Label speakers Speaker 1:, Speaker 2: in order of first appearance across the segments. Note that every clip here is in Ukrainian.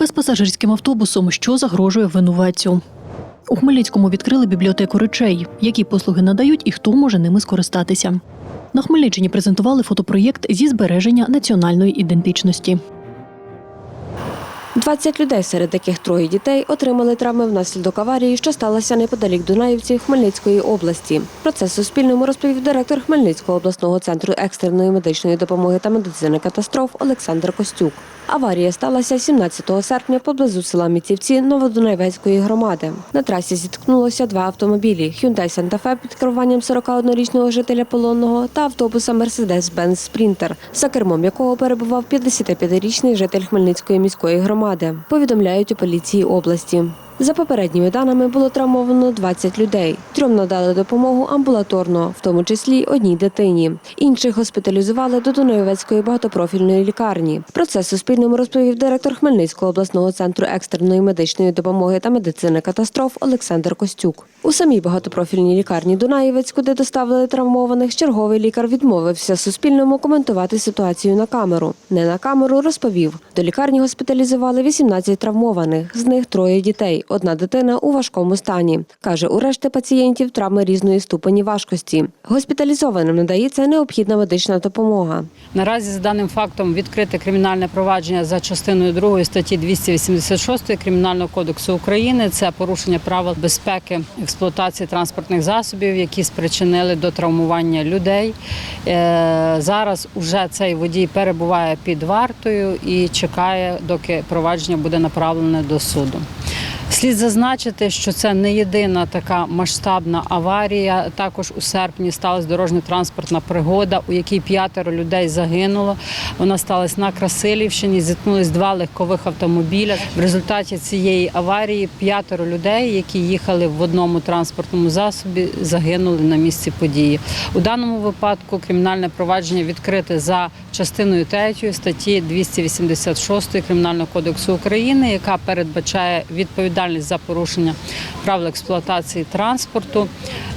Speaker 1: ДТП з пасажирським автобусом, що загрожує винуватцю. У Хмельницькому відкрили бібліотеку речей, які послуги надають і хто може ними скористатися. На Хмельниччині презентували фотопроєкт зі збереження національної ідентичності.
Speaker 2: 20 людей, серед яких троє дітей, отримали травми внаслідок аварії, що сталося неподалік Дунаївці Хмельницької області. Про це Суспільному розповів директор Хмельницького обласного центру екстреної медичної допомоги та медицини катастроф Олександр Костюк. Аварія сталася 17 серпня поблизу села Міцівці Новодунайвецької громади. На трасі зіткнулося два автомобілі: Hyundai Santa Fe під керуванням 41-річного жителя Полонного та автобуса Mercedes-Benz Sprinter, за кермом якого перебував 55-річний житель Хмельницької міської громади. Повідомляють у поліції області. За попередніми даними було травмовано 20 людей. Трьом надали допомогу амбулаторно, в тому числі одній дитині. Інших госпіталізували до Дунаєвецької багатопрофільної лікарні. Про це Суспільному розповів директор Хмельницького обласного центру екстреної медичної допомоги та медицини катастроф Олександр Костюк. У самій багатопрофільній лікарні Дунаєвець, куди доставили травмованих, черговий лікар відмовився Суспільному коментувати ситуацію на камеру. Не на камеру розповів. До лікарні госпіталізували 18 травмованих, з них троє дітей. Одна дитина у важкому стані. Каже, у решти пацієнтів травми різної ступені важкості. Госпіталізованим надається необхідна медична допомога.
Speaker 3: Наразі за даним фактом відкрите кримінальне провадження за частиною 2 статті 286 Кримінального кодексу України. Це порушення правил безпеки експлуатації транспортних засобів, які спричинили до травмування людей. Е, Зараз уже цей водій перебуває під вартою і чекає, доки провадження буде направлене до суду. Слід зазначити, що це не єдина така масштабна аварія. Також у серпні сталася дорожньо-транспортна пригода, у якій п'ятеро людей загинуло. Вона сталася на Красилівщині. Зіткнулись два легкових автомобіля. В результаті цієї аварії п'ятеро людей, які їхали в одному транспортному засобі, загинули на місці події. У даному випадку кримінальне провадження відкрите за частиною 3 статті 286 Кримінального кодексу України, яка передбачає відповідальність за порушення правил експлуатації транспорту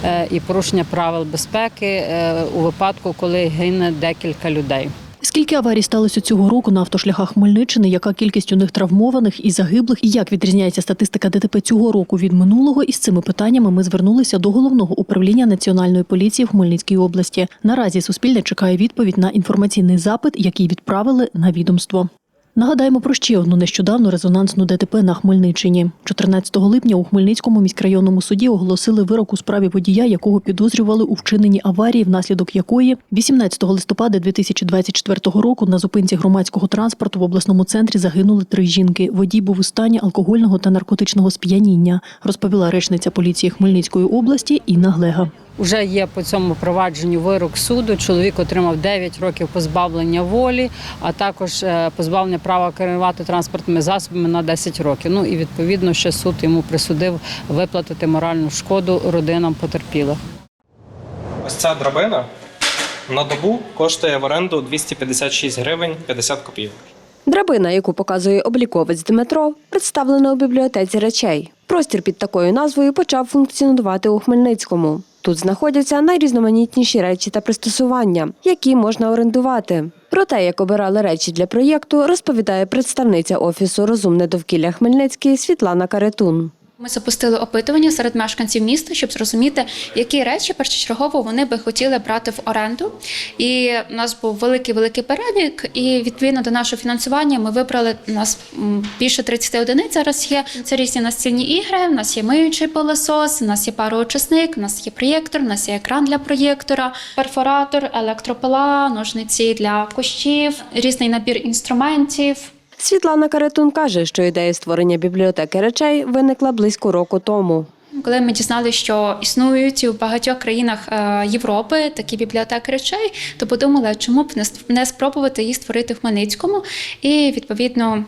Speaker 3: е, і порушення правил безпеки е, у випадку, коли гине декілька людей.
Speaker 1: Скільки аварій сталося цього року на автошляхах Хмельниччини? Яка кількість у них травмованих і загиблих? І як відрізняється статистика ДТП цього року від минулого? Із цими питаннями ми звернулися до головного управління національної поліції в Хмельницькій області. Наразі Суспільне чекає відповідь на інформаційний запит, який відправили на відомство. Нагадаємо про ще одну нещодавну резонансну ДТП на Хмельниччині. 14 липня у Хмельницькому міськрайонному суді оголосили вирок у справі водія, якого підозрювали у вчиненні аварії, внаслідок якої 18 листопада 2024 року на зупинці громадського транспорту в обласному центрі загинули три жінки. Водій був у стані алкогольного та наркотичного сп'яніння, розповіла речниця поліції Хмельницької області Інна Глега.
Speaker 3: Уже є по цьому провадженню вирок суду. Чоловік отримав 9 років позбавлення волі, а також е, позбавлення права керувати транспортними засобами на 10 років. Ну і відповідно ще суд йому присудив виплатити моральну шкоду родинам потерпілих.
Speaker 4: Ось ця драбина на добу коштує в оренду 256 гривень 50 копійок.
Speaker 2: Драбина, яку показує обліковець Дмитро, представлена у бібліотеці речей. Простір під такою назвою почав функціонувати у Хмельницькому. Тут знаходяться найрізноманітніші речі та пристосування, які можна орендувати. Про те, як обирали речі для проєкту, розповідає представниця офісу Розумне довкілля Хмельницький Світлана Каретун.
Speaker 5: Ми запустили опитування серед мешканців міста, щоб зрозуміти, які речі першочергово вони би хотіли брати в оренду. І у нас був великий великий перелік. І відповідно до нашого фінансування ми вибрали у нас більше 30 одиниць. Зараз є це різні настільні ігри. У нас є миючий пилосос, у нас є пароочисник, у нас є проєктор, у нас є екран для проєктора, перфоратор, електропила, ножниці для кущів, різний набір інструментів.
Speaker 2: Світлана Каретун каже, що ідея створення бібліотеки речей виникла близько року тому.
Speaker 5: Коли ми дізналися, що існують у багатьох країнах е, Європи такі бібліотеки речей, то подумали, чому б не спробувати їх створити в Хмельницькому. І відповідно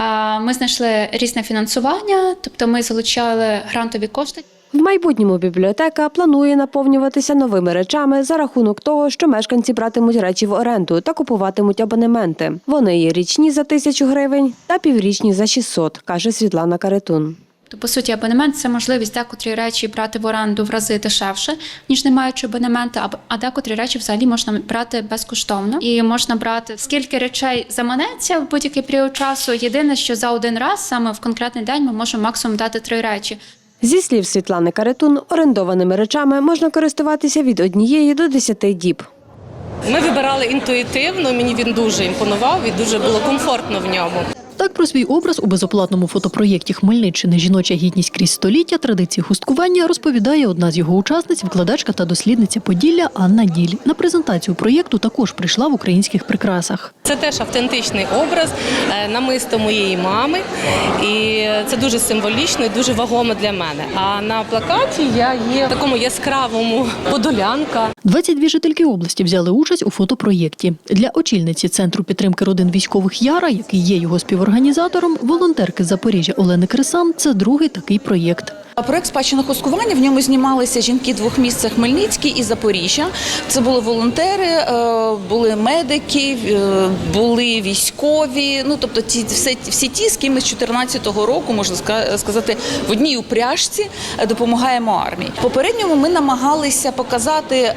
Speaker 5: е, ми знайшли різне фінансування, тобто ми залучали грантові кошти.
Speaker 2: В майбутньому бібліотека планує наповнюватися новими речами за рахунок того, що мешканці братимуть речі в оренду та купуватимуть абонементи. Вони є річні за тисячу гривень та піврічні за 600, каже Світлана Каретун.
Speaker 5: То, по суті, абонемент це можливість декотрі речі брати в оренду в рази дешевше, ніж не маючи абонемента, а- декотрі речі взагалі можна брати безкоштовно. І можна брати скільки речей заманеться в будь-який період часу. Єдине, що за один раз, саме в конкретний день, ми можемо максимум дати три речі.
Speaker 2: Зі слів Світлани Каретун, орендованими речами можна користуватися від однієї до десяти діб.
Speaker 6: Ми вибирали інтуїтивно, мені він дуже імпонував і дуже було комфортно в ньому.
Speaker 1: Так про свій образ у безоплатному фотопроєкті Хмельниччини Жіноча гідність крізь століття традиції хусткування розповідає одна з його учасниць, викладачка та дослідниця Поділля Анна Діль. На презентацію проєкту також прийшла в українських прикрасах.
Speaker 6: Це теж автентичний образ, е, намисто моєї мами, і це дуже символічно і дуже вагомо для мене. А на плакаті я є в такому яскравому подолянка.
Speaker 1: 22 жительки області взяли участь у фотопроєкті. Для очільниці центру підтримки родин військових Яра, який є його співорганізатором, волонтерки Запоріжжя Олени Крисан. Це другий такий проєкт.
Speaker 7: Проект спадщина хускування в ньому знімалися жінки двох місць Хмельницький і Запоріжжя. Це були волонтери, е, були медики, е, були військові. Ну тобто, ті все всі ті, з ким ми з 14-го року можна сказати в одній упряжці допомагаємо армії. Попередньому ми намагалися показати е,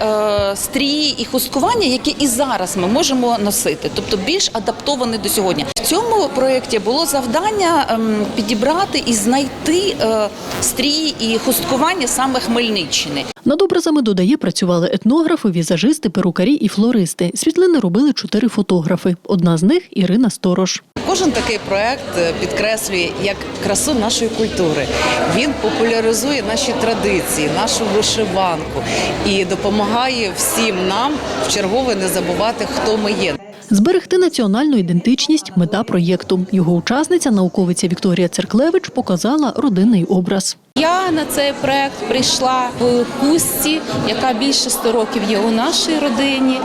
Speaker 7: стрії і хусткування, які і зараз ми можемо носити, тобто більш адаптовані до сьогодні. В цьому проєкті було завдання ем, підібрати і знайти е, стрії і хусткування саме Хмельниччини.
Speaker 1: Над образами додає працювали етнографи, візажисти, перукарі і флористи. Світлини робили чотири фотографи. Одна з них Ірина Сторож.
Speaker 8: Кожен такий проект е, підкреслює як красу нашої культури. Він популяризує наші традиції, нашу вишиванку і допомагає всім нам в чергове не забувати, хто ми є.
Speaker 1: Зберегти національну ідентичність мета проєкту. Його учасниця, науковиця Вікторія Церклевич, показала родинний образ.
Speaker 9: Я на цей проект прийшла в хустці, яка більше 100 років є у нашій родині,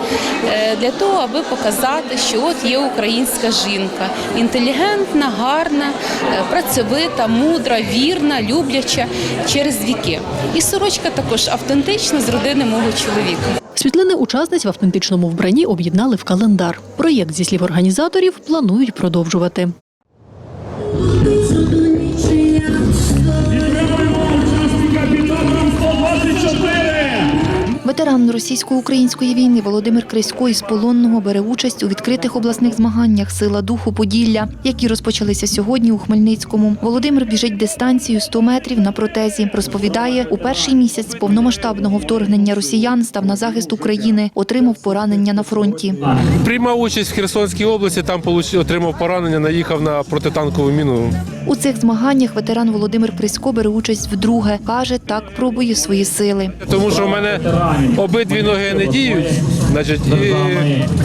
Speaker 9: е, для того, аби показати, що от є українська жінка, інтелігентна, гарна, е, працьовита, мудра, вірна, любляча через віки. І сорочка також автентична з родини мого чоловіка.
Speaker 1: Світлини учасниць в автентичному вбранні об'єднали в календар. Проєкт, зі слів організаторів, планують продовжувати.
Speaker 10: Ветеран російсько-української війни Володимир Крисько із полонного бере участь у відкритих обласних змаганнях Сила духу Поділля, які розпочалися сьогодні у Хмельницькому. Володимир біжить дистанцію 100 метрів на протезі. Розповідає, у перший місяць повномасштабного вторгнення росіян став на захист України, отримав поранення на фронті.
Speaker 11: Приймав участь в Херсонській області, там отримав поранення, наїхав на протитанкову міну.
Speaker 10: У цих змаганнях ветеран Володимир Крисько бере участь вдруге. каже, так пробує свої сили.
Speaker 11: Тому що в мене обидві ноги не діють. Значить, і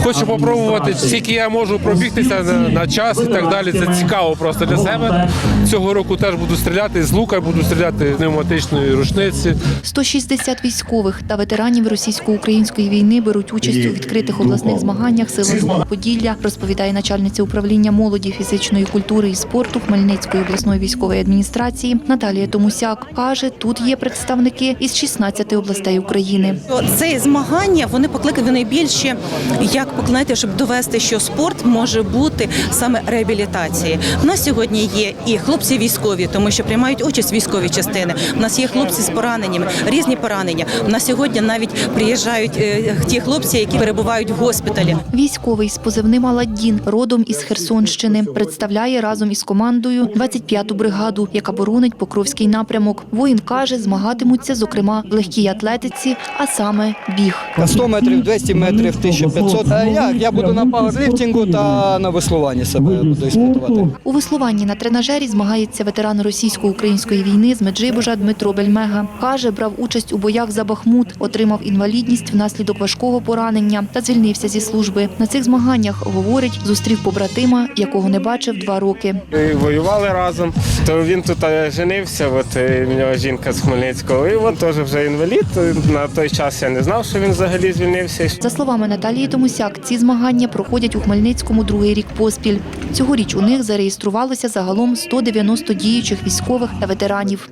Speaker 11: хочу спробувати, скільки я можу пробігтися на, на час і так далі. Це цікаво просто для себе. Цього року теж буду стріляти з лука, буду стріляти з пневматичної рушниці.
Speaker 10: 160 військових та ветеранів російсько-української війни беруть участь у відкритих обласних змаганнях Духу Поділля, розповідає начальниця управління молоді, фізичної культури і спорту Хмельницької обласної військової адміністрації Наталія Томусяк. Каже, тут є представники із 16 областей України.
Speaker 12: Ці змагання вони покликані найбільше, як покликати, щоб довести, що спорт може бути саме реабілітації. У нас сьогодні є і хлопці військові, тому що приймають участь військові частини. У нас є хлопці з пораненнями, різні поранення. У нас сьогодні навіть приїжджають е, ті хлопці, які перебувають в госпіталі.
Speaker 10: Військовий з позивним Аладдін, родом із Херсонщини, представляє разом із командою 25-ту бригаду, яка боронить Покровський напрямок. Воїн каже, змагатимуться, зокрема, в легкій атлетиці, а саме біг.
Speaker 13: 100 метрів, 200 метрів, 1500. А як? Я буду на пауерліфтингу та на веслуванні себе буду іспитувати.
Speaker 10: У веслуванні на тренажері змагається ветеран російсько-української війни з Меджибожа Дмитро Бельмега. Каже, брав участь у боях за Бахмут, отримав інвалідність внаслідок важкого поранення та звільнився зі служби. На цих змаганнях говорить, зустрів побратима, якого не бачив два роки.
Speaker 11: І Воювали разом, то він тут е, женився. От е, в нього жінка з Хмельницького, і от теж вже інвалід. На той час я не знав, що він взагалі звільнився.
Speaker 10: За словами Наталії Томусяк, ці змагання проходять у Хмельницькому другий рік поспіль. Цьогоріч у них зареєструвалося загалом 190 діючих військових та ветеранів.